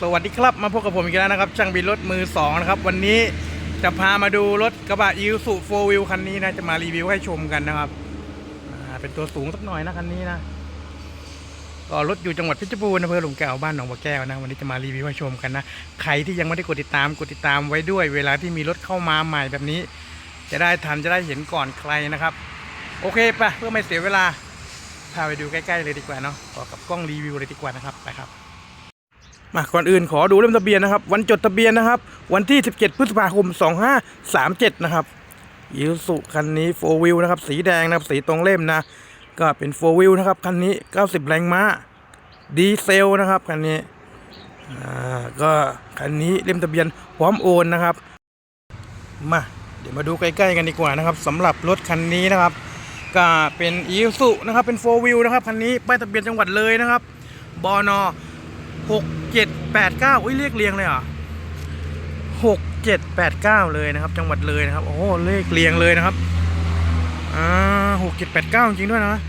สวัสดีครับมาพบกับผมอีกแล้วนะครับ ช่างบินรถมือสองนะครับ วันนี้จะพามาดูรถกระบะยูสุโฟวิลคันนี้นะ จะมารีวิวให้ชมกันนะครับเป็นตัวสูงสักหน่อยนะคันนี้นะก็รถอยู่จังหวัดเพชรบูรณ์อำเภอหลมแก้วบ้านหนองบัวแก้วนะวันนี้จะมารีวิวให้ชมกันนะใครที่ยังไม่ได้กดติดตามกดติดตามไว้ด้วย เวลาที่มีรถเข้ามาใหม่แบบนี้ จะได้ทันจะได้เห็นก่อนใครนะครับ โอเคไปเพื่อไม่เสียเวลาพาไปดูใกล้ๆเลยดีกว่าเนาะขอกับกล้องรีวิวเลยดีกว่านะครับไปครับ มาก่อนอื่นขอดูเล่มทะเบียนนะครับ วันจดทะเบียนนะครับ วันที่ 17 พฤษภาคม 2537 นะครับยูสุคันนี้โฟวิลนะครับ สีแดงนะครับ สีตรงเล่มนะ ก็เป็นโฟวิลนะครับ คันนี้ 90 แรงม้า ดีเซลนะครับ คันนี้ อ่า ก็คันนี้เล่มทะเบียนพร้อมโอนนะครับ มา เดี๋ยวมาดูใกล้ๆกันดีกว่านะครับสำหรับรถคันนี้นะครับ ก็เป็นอีสุนะครับ เป็นโฟวิลนะครับ คันนี้ป้ายทะเบียนจังหวัดเลยนะครับ บอนอ หกเจ็ดแปดเก้าอุ้ยเลขเรียงเลยเหรอะหกเจ็ดแปดเก้าเลยนะครับ จังหวัดเลยนะครับ โอ้เลขเรียงเลยนะครับอ่าหกเจ็ดแปดเก้าจริงด้วยนะ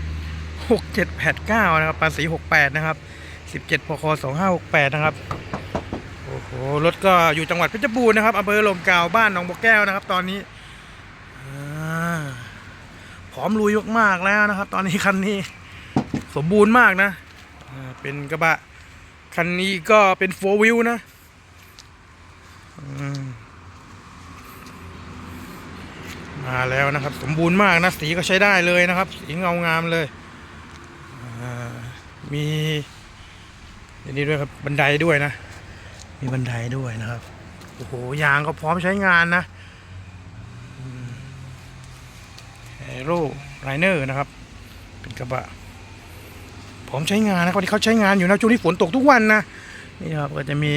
หกเจ็ดแปดเก้านะครับภาษีหกแปดนะครับสิบเจ็ดพคสองห้าหกแปดนะครับโอ้โหรถก็อยู่จังหวัดเพชรบูรณ์นะครับอำเภอลมกาวบ้านหนองบัวแก้วนะครับ ตอนนี้อ่าพร้อมลุยมากๆแล้วนะครับ ตอนนี้คันนี้ สมบูรณ์มากนะเป็นกระบะ คันนี้ก็เป็นโฟวิวนะมาแล้วนะครับ สมบูรณ์มากนะ สีก็ใช้ได้เลยนะครับ สีเงางามเลย มีอันนี้ด้วยครับบันไดด้วยนะ มีบันไดด้วยนะครับ โอ้โหยางก็พร้อมใช้งานนะแอโร่ไรเนอร์นะครับ เป็นกระบะ พร้อมใช้งานนะคนที่เขาใช้งานอยู่นะช่วงนี้ฝนตกทุกวันนะนี่ครับก็จะมี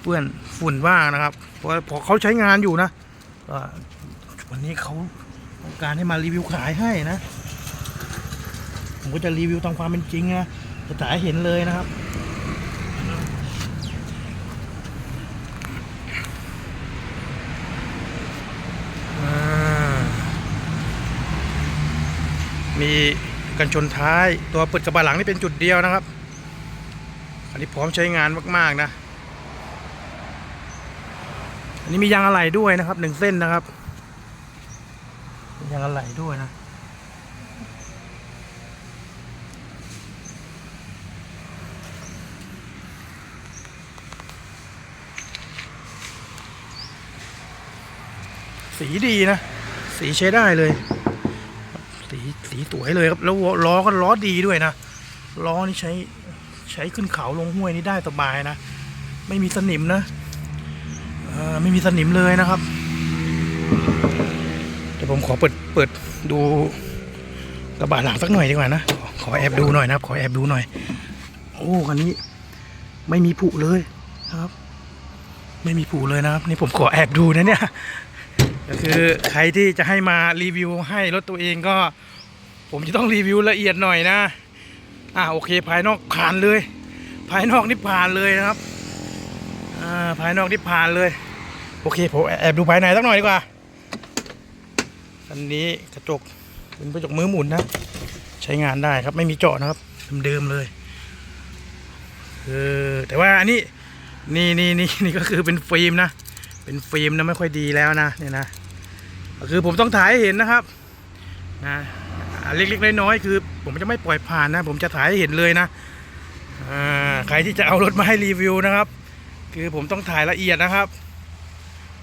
เปื้อนฝุ่นบ้างนะครับเพราะพอเขาใช้งานอยู่นะวันนี้เขาต้องการให้มารีวิวขายให้นะผมก็จะรีวิวตามความเป็นจริงนะจะถ่ายเห็นเลยนะครับมี กันชนท้าย ตัวเปิดกระบะหลังนี่เป็นจุดเดียวนะครับ อันนี้พร้อมใช้งานมากๆนะ อันนี้มียางอะไหล่ด้วยนะครับหนึ่งเส้นนะครับ ยางอะไหล่ด้วยนะสีดีนะ สีใช้ได้เลย วยเลยครับ แล้วล้อก็ล้อดีด้วยนะ ล้อนี่ใช้ใช้ขึ้นเขาลงห้วยนี่ได้สบายนะ ไม่มีสนิมนะไม่มีสนิมเลยนะครับเดี๋ยวผมขอเปิดเปิดดูกระบะหลังสักหน่อยดีกว่านะ ขอขอแอบดูหน่อยนะครับ ขอแอบดูหน่อย โอ้คันนี้ ไม่มีผุเลยนะครับ ไม่มีผุเลยนะครับ นี่ผมขอแอบดูนะเนี่ยก็คือใครที่จะให้มารีวิวให้รถตัวเองก็ ผมจะต้องรีวิวละเอียดหน่อยนะ อ่าโอเค ภายนอกผ่านเลย ภายนอกนี่ผ่านเลยนะครับ อ่าภายนอกนี่ผ่านเลย โอเคผมแอบดูภายในสักหน่อยดีกว่าคันนี้กระจกเป็นกระจกมือหมุนนะ ใช้งานได้ครับไม่มีเจาะนะครับเดิมๆเลยเออแต่ว่าอันนี้นี่นี่นี่นี่ก็คือเป็นฟิล์มนะ เป็นฟิล์มนะไม่ค่อยดีแล้วนะเนี่ยนะ ก็คือผมต้องถ่ายให้เห็นนะครับนะ เล็กๆน้อยๆคือ ผมจะไม่ปล่อยผ่านนะ ผมจะถ่ายให้เห็นเลยนะอ่าใครที่จะเอารถมาให้รีวิวนะครับ คือผมต้องถ่ายละเอียดนะครับ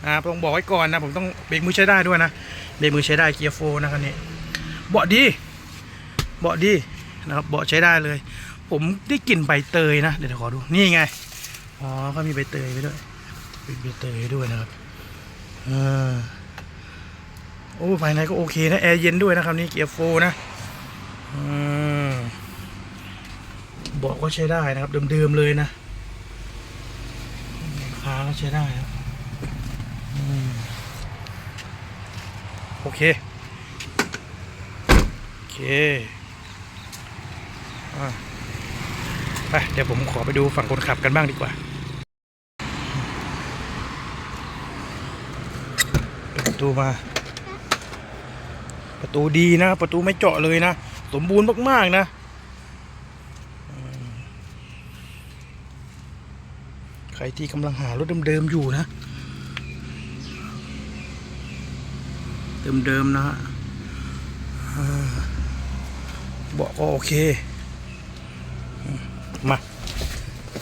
อ่าต้องบอกไว้ก่อนนะผมต้องเบรกมือใช้ได้ด้วยนะเบรกมือใช้ได้เกียร์โฟนะคันนี้เบาะดีเบาะดีนะครับเบาะใช้ได้เลย ผมได้กลิ่นใบเตยนะเดี๋ยวขอดูนี่ไงอ๋อก็มีใบเตยไปด้วยปิดใบเตยด้วยนะครับเออ โอ้ภายในก็โอเคนะแอร์เย็นด้วยนะครับนี่เกียร์โฟนะเบอกก็ใช้ได้นะครับเดิมๆเลยนะคาก็ใช้ได้ครับโอเค โอเคอไปเดี๋ยวผมขอไปดูฝั่งคนขับกันบ้างดีกว่าดประตูมา ประตูดีนะ ประตูไม่เจาะเลยนะ สมบูรณ์มากๆนะอืมรที่กำลังหารถเดิมๆอยู่นะ เดิมๆนะฮะเบอกก็โอเคมมา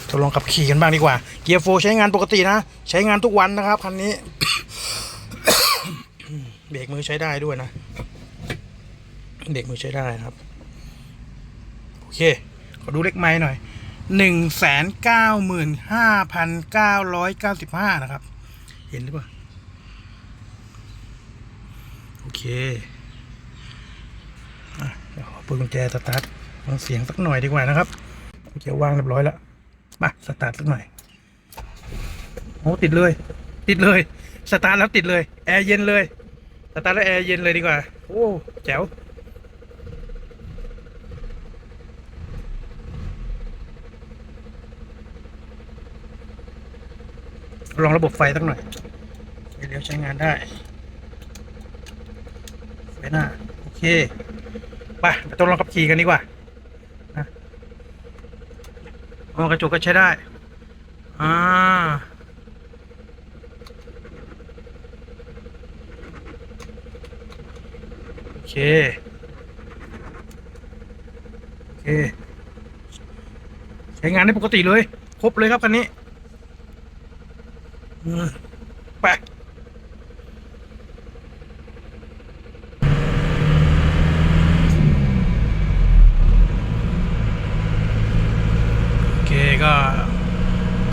ทดลองขับขี่กันบ้างดีกว่า เกียร์โฟใช้งานปกตินะ ใช้งานทุกวันนะครับคันนี้ เบรกมือใช้ได้ด้วยนะ เบรกมือใช้ได้นะครับ โอเค ขอดูเลขไม้หน่อยหนึ่งแสนเก้าหมื่นห้าพันเก้าร้อยเก้าสิบห้านะครับ เห็นหรือเปล่า โอเคอะเดี๋ยวขอเปิดกุญแจสตาร์ทฟังเสียงสักหน่อยดีกว่านะครับกุญแจวางเรียบร้อยแล้ว มาสตาร์ทสักหน่อยโอ้ติดเลย ติดเลย สตาร์ทแล้วติดเลย แอร์เย็นเลย สตาร์ทแล้วแอร์เย็นเลยดีกว่า โอ้ แจ๋ว ลองระบบไฟสักหน่อยเลี้ยวใช้งานได้ไฟหน้า โอเคไปไปต้องลองขับขี่กันดีกว่านะมองกระจกก็ใช้ได้ อ่า โอเค โอเค ใช้งานได้ปกติเลย ครบเลยครับคันนี้ ไปโอเคก็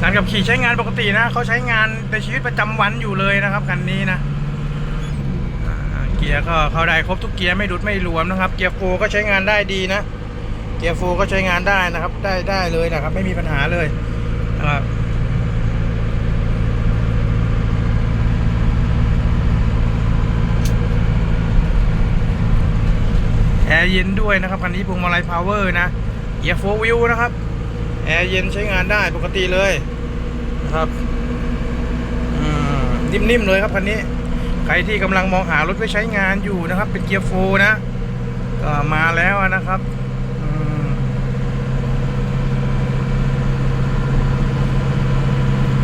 การขับขี่ใช้งานปกตินะเขาใช้งานในชีวิตประจำวันอยู่เลยนะครับคันนี้นะเกียร์ก็เข้าได้ครบทุกเกียร์ไม่ดุดไม่รวมนะครับ เกียร์โฟร์ก็ใช้งานได้ดีนะ เกียร์โฟร์ก็ใช้งานได้นะครับ ได้ได้เลยนะครับ ไม่มีปัญหาเลยนะครับ แอร์เย็นด้วยนะครับคันนี้พวงมาลัยพาวเวอร์นะเกียร์โฟวิวนะครับแอร์เย็นใช้งานได้ปกติเลยนะครับนิ่มๆเลยครับคันนี้ ใครที่กำลังมองหารถไว้ใช้งานอยู่นะครับ เป็นเกียร์โฟนะก็มาแล้วนะครับ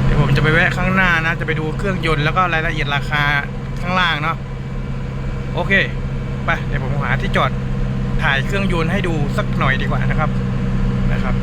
เดี๋ยวผมจะไปแวะข้างหน้านะ จะไปดูเครื่องยนต์แล้วก็รายละเอียดราคาข้างล่างเนาะโอเค ไป เดี๋ยวผมหาที่จอด ถ่ายเครื่องยนต์ให้ดูสักหน่อยดีกว่านะครับนะครับ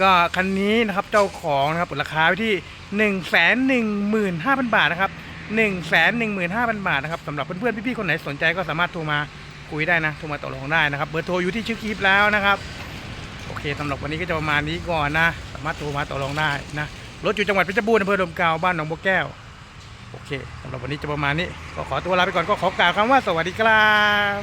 ก็คันนี้นะครับเจ้าของนะครับราคาไว้ที่หนึ่งแสนหนึ่งหมื่นห้าพันบาทนะครับหนึ่งแสนหนึ่งหมื่นห้าพันบาทนะครับสำหรับเพื่อนๆพี่ๆคนไหนสนใจก็สามารถโทรมาคุยได้นะโทรมาต่อรองได้นะครับ เบอร์โทรอยู่ที่ชื่อคลิปแล้วนะครับ โอเคสำหรับวันนี้ก็จะประมาณนี้ก่อนนะ สามารถโทรมาต่อรองได้นะรถอยู่จังหวัดเพชรบูรณ์อำเภอดมกาวบ้านหนองบัวแก้วโอเคสำหรับวันนี้จะประมาณนี้ก็ขอตัวลาไปก่อนก็ขอกล่าวคำว่าสวัสดีครับ